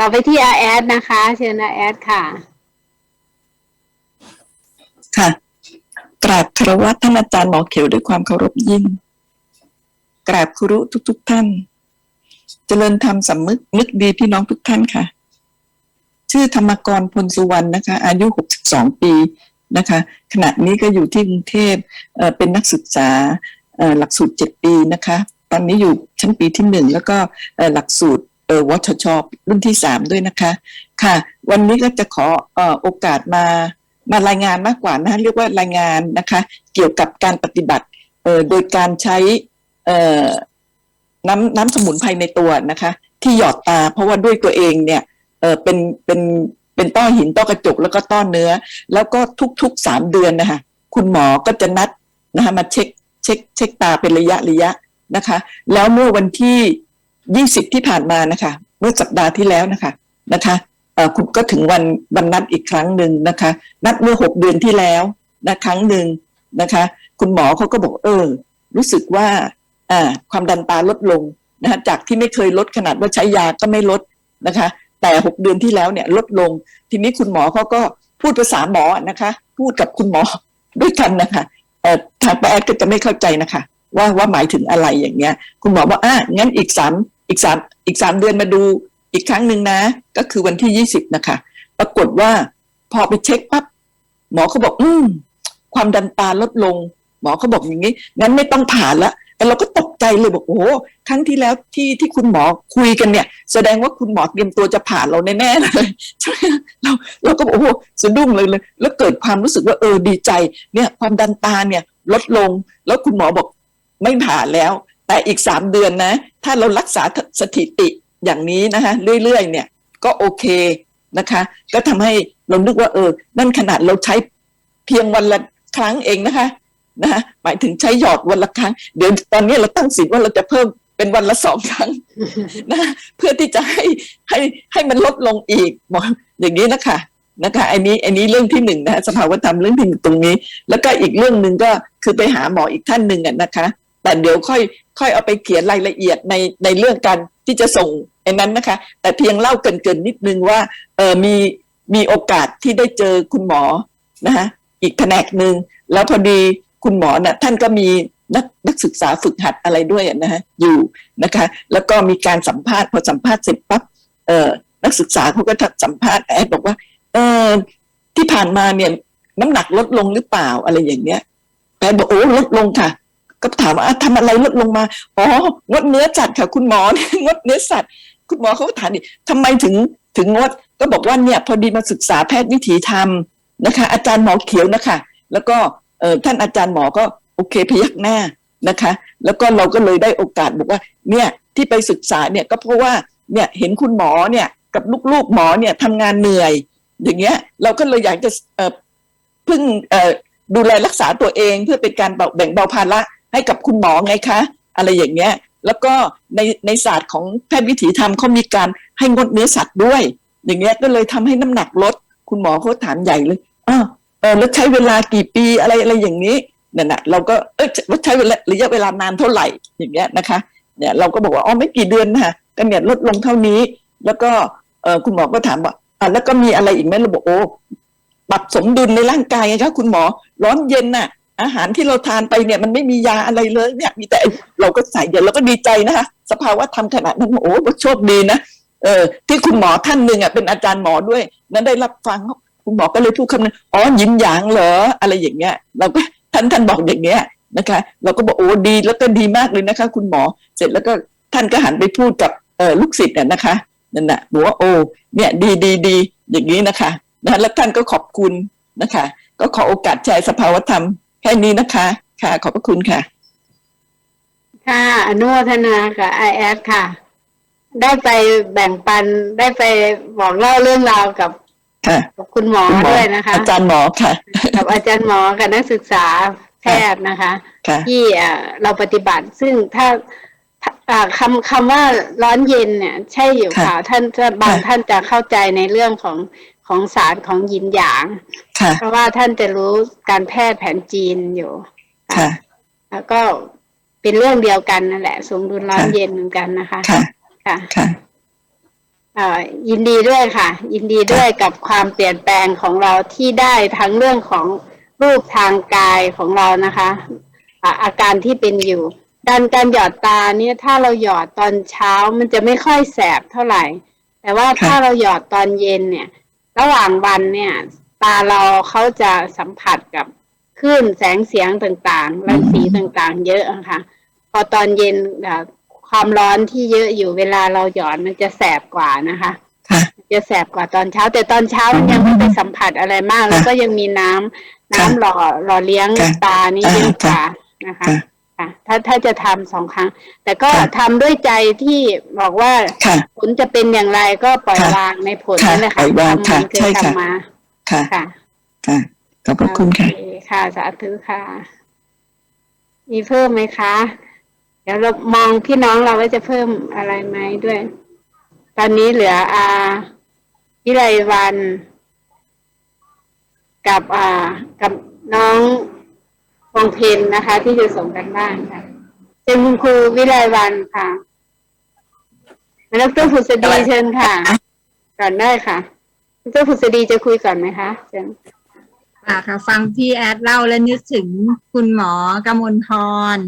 ต่อไปที่อาแอดนะคะ เชิญอาแอดค่ะ ค่ะกราบคารวะท่านอาจารย์หมอเขียวด้วยความเคารพยิ่ง กราบครุทุกๆท่าน เจริญธรรมสำนึกนึกดีพี่น้องทุกท่านค่ะ ชื่อธรรมกรพลสุวรรณนะคะ อายุ 62 ปีนะคะ ขณะนี้ก็อยู่ที่กรุงเทพเเป็นนักศึกษาหลักสูตร 7 ปีนะคะ ตอนนี้อยู่ชั้นปีที่หนึ่งแล้วก็หลักสูตร เออวชชรุ่นที่สามด้วยนะคะ ค่ะ วันนี้ก็จะขอเอ่อโอกาสมามารายงานมากกว่านะเรียกว่ารายงานนะคะ เกี่ยวกับการปฏิบัติเอ่อโดยการใช้เอ่อน้ำน้ำสมุนไพรในตัวนะคะ ที่หยอดตา เพราะว่าด้วยตัวเองเนี่ยเออเป็นเป็นเป็นต้อหินต้อกระจกแล้วก็ต้อเนื้อ แล้วก็ทุกๆสามเดือนนะคะคุณหมอก็จะนัดนะคะมาเช็คเช็คเช็คตาเป็นระยะระยะนะคะ แล้วเมื่อวันที่ ยี่สิบที่ผ่านมานะคะ เมื่อสัปดาห์ที่แล้วนะคะนะคะคุณก็ถึงวันวันนัดอีกครั้งหนึ่งนะคะ นัดเมื่อหกเดือนที่แล้วนะครั้งหนึ่งนะคะ คุณหมอเขาก็บอกเออ รู้สึกว่าอ่าความดันตาลดลงนะคะจากที่ไม่เคยลดขนาดว่าใช้ยาก็ไม่ลดนะคะ แต่หกเดือนที่แล้วเนี่ยลดลง ทีนี้คุณหมอเขาก็พูดภาษาหมอนะคะ พูดกับคุณหมอด้วยกันนะคะเออทางป้าแอดก็จะไม่เข้าใจนะคะ ว่าว่าหมายถึงอะไรอย่างเงี้ย คุณหมอบอกอะงั้นอีกสาม อีกสามอีกสามเดือนมาดูอีกครั้งหนึ่งนะ ก็คือวันที่ยี่สิบนะคะ ปรากฏว่าพอไปเช็คปั๊บหมอเขาบอก อืม ความดันตาลดลง หมอเขาบอกอย่างนี้งั้นไม่ต้องผ่านละแต่เราก็ตกใจเลยบอกโอ้โหครั้งที่แล้วที่ที่คุณหมอคุยกันเนี่ย แสดงว่าคุณหมอเตรียมตัวจะผ่านเราแน่ๆเลยใช่ไหมเราเราก็บอกโอ้โหสะดุ้งเลยเลย แล้วเกิดความรู้สึกว่าเออดีใจ เนี่ย ความดันตาเนี่ย ลดลง แล้วคุณหมอบอกไม่ผ่าแล้ว แต่อีกสามเดือนนะ ถ้าเรารักษาสถิติอย่างนี้นะคะเรื่อยๆ เนี่ยก็โอเคนะคะ ก็ทำให้เรานึกว่าเออ นั่นขนาดเราใช้เพียงวันละครั้งเองนะคะนะะหมายถึงใช้หยอดวันละครั้ง เดี๋ยวตอนนี้เราตั้งสิทธิ์ว่าเราจะเพิ่มเป็นวันละสองครั้งนะเพื่อที่จะให้ให้ให้มันลดลงอีกบออย่างนี้นะคะนะคะอันนี้อันนี้เรื่องที่หนึ่งนะสภาวธรรมเรื่องที่หนึ่งตรงนี้ แล้วก็อีกเรื่องหนึ่งก็คือไปหาหมออีกท่านหนึ่งอะนะคะ แต่เดี๋ยวค่อย ค่อยเอาไปเขียนรายละเอียดในในเรื่องการที่จะส่งไอ้นั้นนะคะ แต่เพียงเล่าเกินๆนิดนึงว่าเออมีมีโอกาสที่ได้เจอคุณหมอนะคะอีกแผนกหนึ่งแล้วพอดีคุณหมอน่ะท่านก็มีนักนักศึกษาฝึกหัดอะไรด้วยนะฮะอยู่นะคะ แล้วก็มีการสัมภาษณ์พอสัมภาษณ์เสร็จปั๊บเออนักศึกษาเขาก็สัมภาษณ์แอดบอกว่าเออที่ผ่านมาเนี่ยน้ำหนักลดลงหรือเปล่าอะไรอย่างเงี้ยแอดบอกโอ้ลดลงค่ะ ก็ถามว่าอะทำอะไรลดลงมาอ๋องดเนื้อจัดค่ะคุณหมองดเนื้อสัตว์ คุณหมอเขาก็ถามดิทำไมถึงถึงงดก็บอกว่าเนี่ยพอดีมาศึกษาแพทย์วิถีธรรมนะคะ อาจารย์หมอเขียวนะคะ แล้วก็เออท่านอาจารย์หมอก็โอเคพยักหน้านะคะ แล้วก็เราก็เลยได้โอกาสบอกว่าเนี่ยที่ไปศึกษาเนี่ยก็เพราะว่าเนี่ยเห็นคุณหมอเนี่ยกับลูกๆหมอเนี่ยทำงานเหนื่อย อย่างเงี้ยเราก็เลยอยากจะเออพึ่งเออดูแลรักษาตัวเองเพื่อเป็นการแบ่งเบาภาระ ให้กับคุณหมอไงคะ อะไรอย่างเงี้ย แล้วก็ในในศาสตร์ของแพทย์วิถีธรรมเขามีการให้งดเนื้อสัตว์ด้วย อย่างเงี้ยก็เลยทำให้น้ำหนักลด คุณหมอเขาถามใหญ่เลยอ้าวเออแล้วใช้เวลากี่ปีอะไรอะไรอย่างนี้นั่นแหะเราก็เออใช้เวลาระยะเวลานานเท่าไหร่อย่างเงี้ยนะคะเนี่ยเราก็บอกว่าอ๋อไม่กี่เดือนนะคะก็เนี่ยลดลงเท่านี้ แล้วก็เออคุณหมอก็ถามว่าอ่าแล้วก็มีอะไรอีกไหมเราบอกโอ้ปรับสมดุลในร่างกายไงคะคุณหมอร้อนเย็นน่ะ อาหารที่เราทานไปเนี่ยมันไม่มียาอะไรเลยเนี่ย มีแต่เราก็ใส่เดี๋ยวเราก็ดีใจนะคะสภาวะทำขนาดนั้นโอ้โชคดีนะเออที่คุณหมอท่านหนึ่งอะเป็นอาจารย์หมอด้วย นั้นได้รับฟังคุณหมอก็เลยพูดคำนึงอ๋อยิ้มหยางเหรออะไรอย่างเงี้ย เราก็ท่านท่านบอกอย่างเงี้ยนะคะ เราก็บอกโอ้ดีแล้วก็ดีมากเลยนะคะ คุณหมอเสร็จแล้วก็ท่านก็หันไปพูดกับเออลูกศิษย์อะนะคะนั่นน่ะบอกว่าโอ้เนี่ยดีดีดีอย่างนี้นะคะนะแล้วท่านก็ขอบคุณนะคะ ก็ขอโอกาสแชร์สภาวธรรม แค่นี้นะคะ ค่ะ ขอบพระคุณค่ะ ค่ะ อนุโมทนากับไอแอดค่ะ ได้ไปแบ่งปันได้ไปบอกเล่าเรื่องราวกับค่ะกับคุณหมอคุณหมอด้วยนะคะ อาจารย์หมอค่ะ กับอาจารย์หมอกับนักศึกษาแพทย์นะคะค่ะที่เอ่อเราปฏิบัติซึ่งถ้าถ้าอ่าคำคำว่าร้อนเย็นเนี่ย ใช่อยู่ค่ะค่ะท่านจะบางค่ะท่านจะเข้าใจในเรื่องของ ของศาสตร์ของหยินหยางค่ะเพราะว่าท่านจะรู้การแพทย์แผนจีนอยู่ ค่ะ แล้วก็เป็นเรื่องเดียวกันนั่นแหละ สมดุลร้อนค่ะเย็นเหมือนกันนะคะ ค่ะ ค่ะค่ะเอ่อยินดีด้วยค่ะ ยินดีด้วยกับความเปลี่ยนแปลงของเราที่ได้ทั้งเรื่องของรูปทางกายของเรานะคะอ่าอาการที่เป็นอยู่การการหยอดตาเนี่ยถ้าเราหยอดตอนเช้ามันจะไม่ค่อยแสบเท่าไหร่ แต่ว่าถ้าเราหยอดตอนเย็นเนี่ย ระหว่างวันเนี่ย ตาเราเขาจะสัมผัสกับคลื่นแสงเสียงต่างๆรังสีต่างๆ เยอะอะค่ะ พอตอนเย็นอ่าความร้อนที่เยอะอยู่เวลาเราหยอดมันจะแสบกว่านะคะค่ะจะแสบกว่าตอนเช้า แต่ตอนเช้ามันยังไม่ไปสัมผัสอะไรมาก แล้วก็ยังมีน้ำน้ำหล่อหล่อเลี้ยงค่ะตานี่อ่าเยอะกว่าค่ะนะคะ ค่ะค่ะถ้าถ้าจะทำสองครั้ง แต่ก็ค่ะทำด้วยใจที่บอกว่าค่ะผลจะเป็นอย่างไรก็ปล่อยค่ะวางในผลค่ะนั่นแหละปล่ค่ะอยวางทำเหมือนค่ะเคยใช่ค่ะทำมาค่ะค่ะค่ะขอบพระคุณค่ะโอเคค่ะสาธุค่ะ มีเพิ่มไหมคะ เดี๋ยวเรามองพี่น้องเราว่าจะเพิ่มอะไรไหมด้วย ตอนนี้เหลืออาวิไลวัน กับอ่ากับน้องฟ องเพนนะคะ ที่จะส่งกันบ้านค่ะเชิญคุณครูวิไลวันค่ะดรผุษดีเชิญค่ะ ก่อนได้ค่ะดรผุษดีจะคุยก่อนไหมคะเชิญค่ะค่ะ ฟังพี่แอดเล่าแล้วนึกถึงคุณหมอกมลพร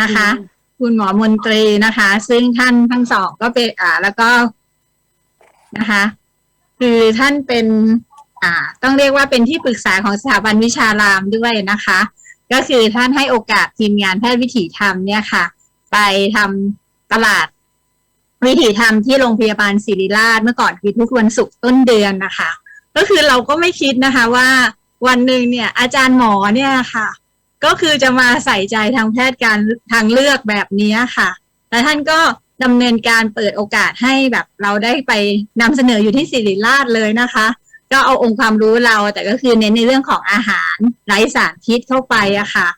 นะคะอืมคุณหมอมนตรีนะคะ ซึ่งท่านทั้งสองก็เป็นอ่า แล้วก็นะคะ คือท่านเป็น อ่า ต้องเรียกว่าเป็นที่ปรึกษาของสถาบันวิชารามด้วยนะคะ ก็คือท่านให้โอกาสทีมงานแพทย์วิถีธรรมเนี่ยค่ะ ไปทำตลาดวิถีธรรมที่โรงพยาบาลศิริราชเมื่อก่อนคือทุกวันศุกร์ต้นเดือนนะคะ ก็คือเราก็ไม่คิดนะคะว่าวันหนึ่งเนี่ย อาจารย์หมอเนี่ยค่ะ ก็คือจะมาใส่ใจทางแพทย์การทางเลือกแบบนี้ค่ะแล้วท่านก็ดำเนินการเปิดโอกาสให้แบบเราได้ไปนำเสนออยู่ที่ศิริราชเลยนะคะ ก็เอาองค์ความรู้เรา แต่ก็คือเน้นในเรื่องของอาหารไร้สารพิษเข้าไปอะค่ะ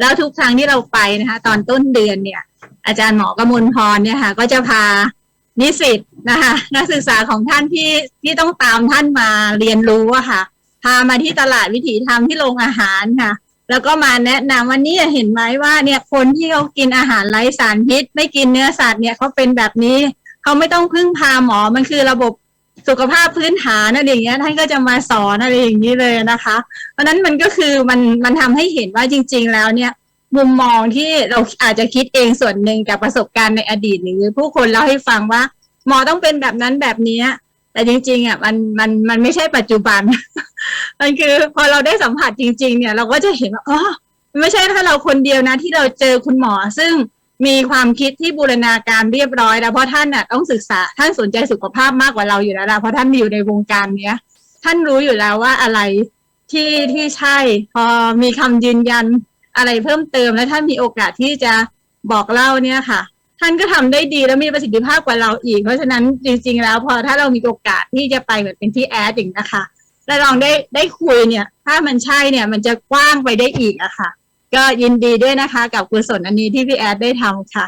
แล้วทุกครั้งที่เราไปนะคะ ตอนต้นเดือนเนี่ย อาจารย์หมอกมลพรเนี่ยค่ะ ก็จะพานิสิตนะคะ นักศึกษาของท่านที่ที่ต้องตามท่านมาเรียนรู้อะค่ะ พามาที่ตลาดวิถีธรรมที่โรงอาหารค่ะ แล้วก็มาแนะนำว่าเนี่ยเห็นไหมว่าเนี่ยคนที่เขากินอาหารไร้สารพิษ ไม่กินเนื้อสัตว์เนี่ยเขาเป็นแบบนี้เขาไม่ต้องพึ่งพาหมอมันคือระบบ สุขภาพพื้นฐานอะไรอย่างเงี้ยท่านก็จะมาสอนอะไรอย่างนี้เลยนะคะ เพราะนั้นมันก็คือมันมันทำให้เห็นว่าจริง ๆ แล้วเนี่ยมุมมองที่เราอาจจะคิดเองส่วนหนึ่งจากประสบการณ์ในอดีตหรือผู้คนเล่าให้ฟังว่า หมอต้องเป็นแบบนั้นแบบนี้แต่จริงๆอะมันมันมันไม่ใช่ปัจจุบัน มันคือพอเราได้สัมผัสจริง ๆ เนี่ย เราก็จะเห็นว่าอ๋อไม่ใช่แค่เราคนเดียวนะ ที่เราเจอคุณหมอซึ่ง มีความคิดที่บูรณาการเรียบร้อย แล้วเพราะท่านน่ะต้องศึกษาท่านสนใจสุขภาพมากกว่าเราอยู่แล้วละเพราะท่านอยู่ในวงการเนี้ย ท่านรู้อยู่แล้วว่าอะไรที่ที่ใช่ พอมีคำยืนยันอะไรเพิ่มเติมแล้วท่านมีโอกาสที่จะบอกเล่าเนี่ยค่ะ ท่านก็ทำได้ดีแล้วมีประสิทธิภาพกว่าเราอีก เพราะฉะนั้นจริง ๆ แล้ว พอถ้าเรามีโอกาสที่จะไปเหมือนเป็นที่แอดอย่างนะคะแล้วลองได้ได้คุยเนี่ย ถ้ามันใช่เนี่ย มันจะกว้างไปได้อีกอะค่ะ ก็ยินดีด้วยนะคะ กับกุศลอันนี้ที่พี่แอดได้ทำค่ะ